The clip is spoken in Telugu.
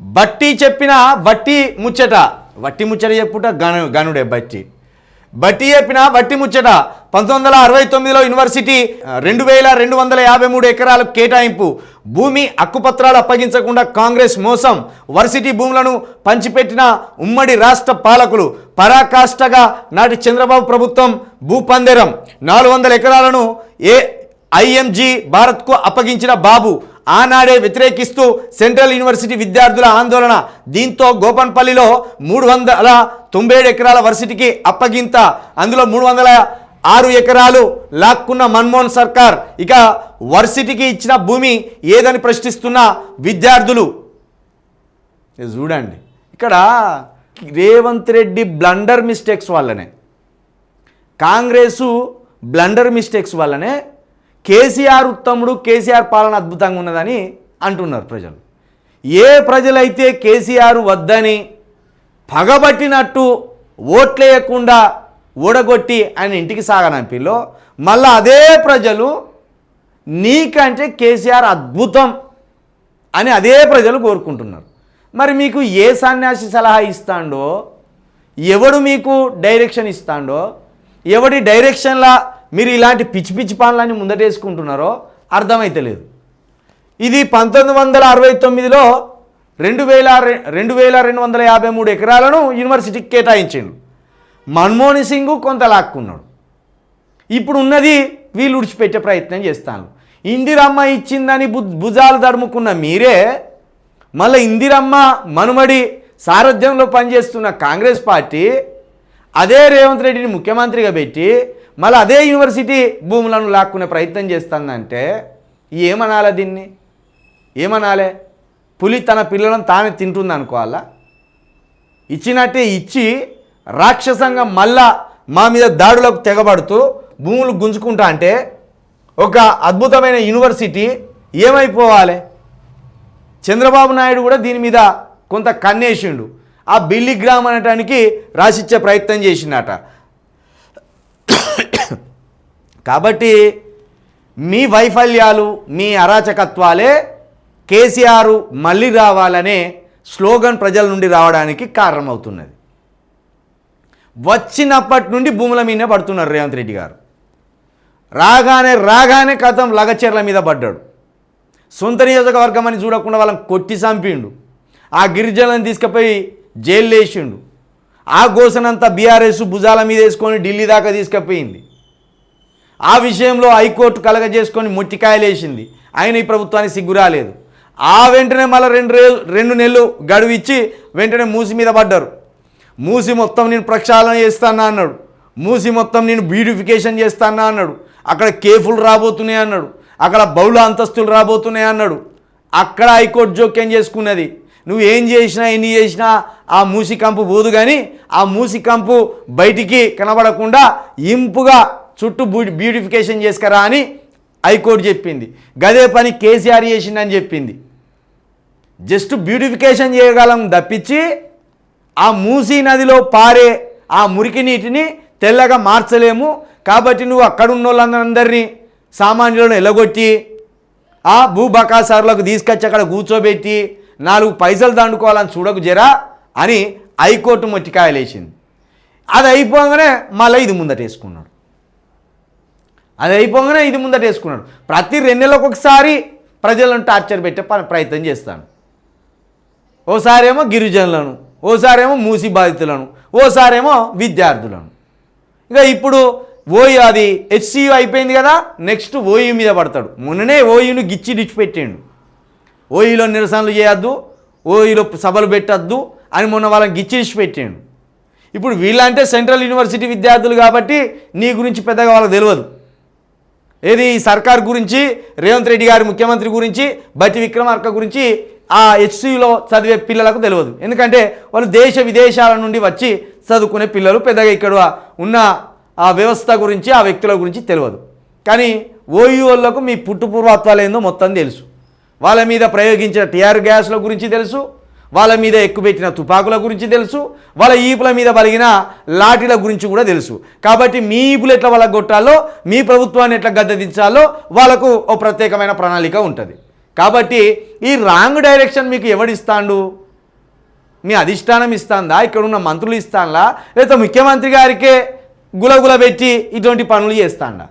బట్టి చెప్పిన వట్టి ముచ్చట. వట్టి ముచ్చట చెప్పుట గను గనుడే బట్టి. బట్టి చెప్పిన వట్టి ముచ్చట పంతొమ్మిది వందల అరవై తొమ్మిదిలో యూనివర్సిటీ రెండు వేల రెండు వందల యాభై మూడు ఎకరాలకు కేటాయింపు. భూమి హక్కుపత్రాలు అప్పగించకుండా కాంగ్రెస్ మోసం. వర్సిటీ భూములను పంచిపెట్టిన ఉమ్మడి రాష్ట్ర పాలకులు పరాకాష్ఠగా నాటి చంద్రబాబు ప్రభుత్వం భూపందిరం. నాలుగు వందల ఎకరాలను ఏ ఐఎంజీ భారత్కు అప్పగించిన బాబు. ఆనాడే వ్యతిరేకిస్తూ సెంట్రల్ యూనివర్సిటీ విద్యార్థుల ఆందోళన. దీంతో గోపన్పల్లిలో మూడు వందల తొంభై ఏడు ఎకరాల వర్సిటీకి అప్పగింత. అందులో మూడు వందల ఆరు ఎకరాలు లాక్కున్న మన్మోహన్ సర్కార్. ఇక వర్సిటీకి ఇచ్చిన భూమి ఏదని ప్రశ్నిస్తున్న విద్యార్థులు. చూడండి. ఇక్కడ రేవంత్ రెడ్డి బ్లండర్ మిస్టేక్స్ వల్లనే. కాంగ్రెసు బ్లండర్ మిస్టేక్స్ వల్లనే కేసీఆర్ ఉత్తముడు కేసీఆర్ పాలన అద్భుతంగా ఉన్నదని అంటున్నారు ప్రజలు. ఏ ప్రజలైతే కేసీఆర్ వద్దని పగబట్టినట్టు ఓట్లేయకుండా ఓడగొట్టి ఆయన ఇంటికి సాగనంపిలో మళ్ళీ అదే ప్రజలు నీకంటే కేసీఆర్ అద్భుతం అని అదే ప్రజలు కోరుకుంటున్నారు. మరి మీకు ఏ సన్యాసి సలహా ఇస్తాడో ఎవడు మీకు డైరెక్షన్ ఇస్తాడో ఎవడి డైరెక్షన్లా మీరు ఇలాంటి పిచ్చి పిచ్చి పనులన్నీ ముందటేసుకుంటున్నారో అర్థమైతలేదు. ఇది పంతొమ్మిది వందల అరవై తొమ్మిదిలో రెండు వేల రెండు వేల రెండు వందల యాభై మూడు ఎకరాలను యూనివర్సిటీకి కేటాయించిండు. మన్మోహన్ సింగ్ కొంత లాక్కున్నాడు. ఇప్పుడు ఉన్నది వీళ్ళు ఉడిచిపెట్టే ప్రయత్నం చేస్తాను. ఇందిరమ్మ ఇచ్చిందని భుజాలు దడుముకున్న మీరే మళ్ళీ ఇందిరమ్మ మనుమడి సారథ్యంలో పనిచేస్తున్న కాంగ్రెస్ పార్టీ అదే రేవంత్ రెడ్డిని ముఖ్యమంత్రిగా పెట్టి మళ్ళీ అదే యూనివర్సిటీ భూములను లాక్కునే ప్రయత్నం చేస్తుందంటే ఏమనాలి దీన్ని? ఏమనాలే? పులి తన పిల్లలను తానే తింటుంది అనుకోవాలా? ఇచ్చినట్టే ఇచ్చి రాక్షసంగా మళ్ళా మా మీద దాడులకు తెగబడుతూ భూములు గుంజుకుంటా అంటే ఒక అద్భుతమైన యూనివర్సిటీ ఏమైపోవాలి? చంద్రబాబు నాయుడు కూడా దీని మీద కొంత కన్నేసిండు. ఆ బిల్లి గ్రామ్ అనటానికి రాసిచ్చే ప్రయత్నం చేసిండట. కాబట్టి మీ వైఫల్యాలు మీ అరాచకత్వాలే కేసీఆర్ మళ్ళీ రావాలనే స్లోగన్ ప్రజల నుండి రావడానికి కారణమవుతున్నది. వచ్చినప్పటి నుండి భూముల మీదనే పడుతున్నారు రేవంత్ రెడ్డి గారు. రాగానే రాగానే కథం లగచెర్ల మీద పడ్డాడు. సొంత నియోజకవర్గం అని చూడకుండా వాళ్ళని కొట్టి చంపిండు. ఆ గిరిజనులను తీసుకుపోయి జైలు వేసిండు. ఆ గోసనంతా బీఆర్ఎస్ భుజాల మీద వేసుకొని ఢిల్లీ దాకా తీసుకుపోయింది. ఆ విషయంలో హైకోర్టు కలగజేసుకొని ముట్టికాయలేసింది. ఆయన ఈ ప్రభుత్వానికి సిగ్గు రాలేదు. ఆ వెంటనే మళ్ళీ రెండు రే రెండు నెలలు గడువు ఇచ్చి వెంటనే మూసి మీద పడ్డారు. మూసి మొత్తం నేను ప్రక్షాళన చేస్తానా అన్నాడు. మూసి మొత్తం నేను బ్యూటిఫికేషన్ చేస్తానా అన్నాడు. అక్కడ కేఫులు రాబోతున్నాయి అన్నాడు. అక్కడ బహుళ అంతస్తులు రాబోతున్నాయి అన్నాడు. అక్కడ హైకోర్టు జోక్యం చేసుకున్నది. నువ్వు ఏం చేసినా ఎన్ని చేసినా ఆ మూసి కంపు పోదు కానీ ఆ మూసి కంపు బయటికి కనబడకుండా ఇంపుగా చుట్టూ బ్యూటి బ్యూటిఫికేషన్ చేసుకురా అని హైకోర్టు చెప్పింది. గదే పని కేసీఆర్ చేసిందని చెప్పింది. జస్ట్ బ్యూటిఫికేషన్ చేయగలం తప్పించి ఆ మూసీ నదిలో పారే ఆ మురికి నీటిని తెల్లగా మార్చలేము. కాబట్టి నువ్వు అక్కడ ఉన్న వాళ్ళందరినీ సామాన్యులను ఎలగొట్టి ఆ భూబకాసారులకు తీసుకొచ్చి అక్కడ కూర్చోబెట్టి నాలుగు పైసలు దండుకోవాలని చూడకు జరా అని హైకోర్టు మొట్టికాయలేసింది. అది అయిపోగానే మళ్ళీ ఇది ముందట వేసుకున్నాడు అది అయిపోగానే ఇది ముందట వేసుకున్నాడు. ప్రతి రెండు నెలలకు ఒకసారి ప్రజలను టార్చర్ పెట్టే ప- ప్రయత్నం చేస్తాను ఓసారేమో గిరిజనులను ఓసారేమో మూసి బాధితులను ఓసారేమో విద్యార్థులను. ఇక ఇప్పుడు ఓయి అది హెచ్సియు అయిపోయింది కదా నెక్స్ట్ ఓయూ మీద పడతాడు. మొన్ననే ఓయూను గిచ్చి డిచ్చిపెట్టిండు ఓయిలో నిరసనలు చేయొద్దు ఓయిలో సభలు పెట్టద్దు అని మొన్న వాళ్ళని గిచ్చి పెట్టిండు ఇప్పుడు వీళ్ళంటే సెంట్రల్ యూనివర్సిటీ విద్యార్థులు కాబట్టి నీ గురించి పెద్దగా వాళ్ళకి తెలియదు. ఏది సర్కార్ గురించి రేవంత్ రెడ్డి గారి ముఖ్యమంత్రి గురించి బట్టి విక్రమార్క గురించి ఆ హెచ్సిలో చదివే పిల్లలకు తెలియదు. ఎందుకంటే వాళ్ళు దేశ విదేశాల నుండి వచ్చి చదువుకునే పిల్లలు పెద్దగా ఇక్కడ ఉన్న ఆ వ్యవస్థ గురించి ఆ వ్యక్తుల గురించి తెలియదు. కానీ ఓయూ వాళ్ళకు మీ పుట్టుపూర్వత్వాలు ఏందో మొత్తం తెలుసు. వాళ్ళ మీద ప్రయోగించిన టీఆర్ గ్యాస్ల గురించి తెలుసు. వాళ్ళ మీద ఎక్కుపెట్టిన తుపాకుల గురించి తెలుసు వాళ్ళ ఈపుల మీద పలిగిన లాఠీల గురించి కూడా తెలుసు. కాబట్టి మీ ఈపులు ఎట్లా వాళ్ళకి కొట్టాలో మీ ప్రభుత్వాన్ని ఎట్లా గద్దెదించాలో వాళ్ళకు ఓ ప్రత్యేకమైన ప్రణాళిక ఉంటుంది. కాబట్టి ఈ రాంగ్ డైరెక్షన్ మీకు ఎవడిస్తాడు? మీ అధిష్టానం ఇస్తాందా? ఇక్కడ ఉన్న మంత్రులు ఇస్తాన్లా లేదా ముఖ్యమంత్రి గారికే గులగుల పెట్టి ఇటువంటి పనులు చేస్తాండా?